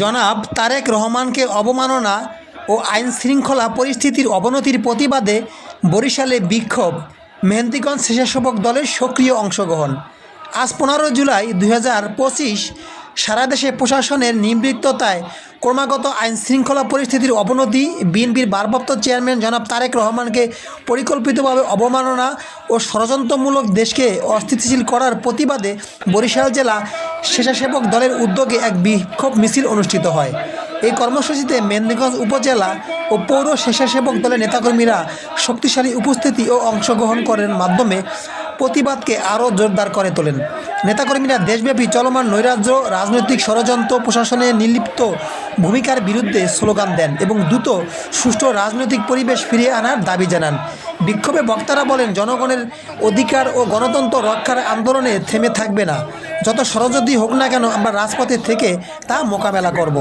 জনাব তারেক রহমানকে অবমাননা ও আইন শৃঙ্খলা পরিস্থিতির অবনতির প্রতিবাদে বরিশালে বিক্ষোভ। মেহেন্দিগঞ্জ স্বেচ্ছাসেবক দলের সক্রিয় অংশগ্রহণ। আজ পনেরো জুলাই দুই সারা দেশে প্রশাসনের নিবৃত্ততায় ক্রমাগত আইন শৃঙ্খলা পরিস্থিতির অবনতি। বিএনপির ভারপ্রাপ্ত চেয়ারম্যান জনাব তারেক রহমানকে পরিকল্পিতভাবে অবমাননা ও ষড়যন্ত্রমূলক দেশকে অস্থিতিশীল করার প্রতিবাদে বরিশাল জেলা স্বেচ্ছাসেবক দলের উদ্যোগে এক বিক্ষোভ মিছিল অনুষ্ঠিত হয়। এই কর্মসূচিতে মেদিনীগঞ্জ উপজেলা ও পৌর স্বেচ্ছাসেবক দলের নেতাকর্মীরা শক্তিশালী উপস্থিতি ও অংশগ্রহণ করার মাধ্যমে প্রতিবাদকে আরও জোরদার করে তোলেন। নেতাকর্মীরা দেশব্যাপী চলমান নৈরাজ্য, রাজনৈতিক ষড়যন্ত্র, প্রশাসনে নির্লিপ্ত ভূমিকার বিরুদ্ধে স্লোগান দেন এবং দ্রুত সুষ্ঠু রাজনৈতিক পরিবেশ ফিরিয়ে আনার দাবি জানান। বিক্ষোভে বক্তারা বলেন, জনগণের অধিকার ও গণতন্ত্র রক্ষার আন্দোলনে থেমে থাকবে না। যত ষড়যন্ত্রই হোক না কেন আমরা রাজপথে থেকে তা মোকাবেলা করব।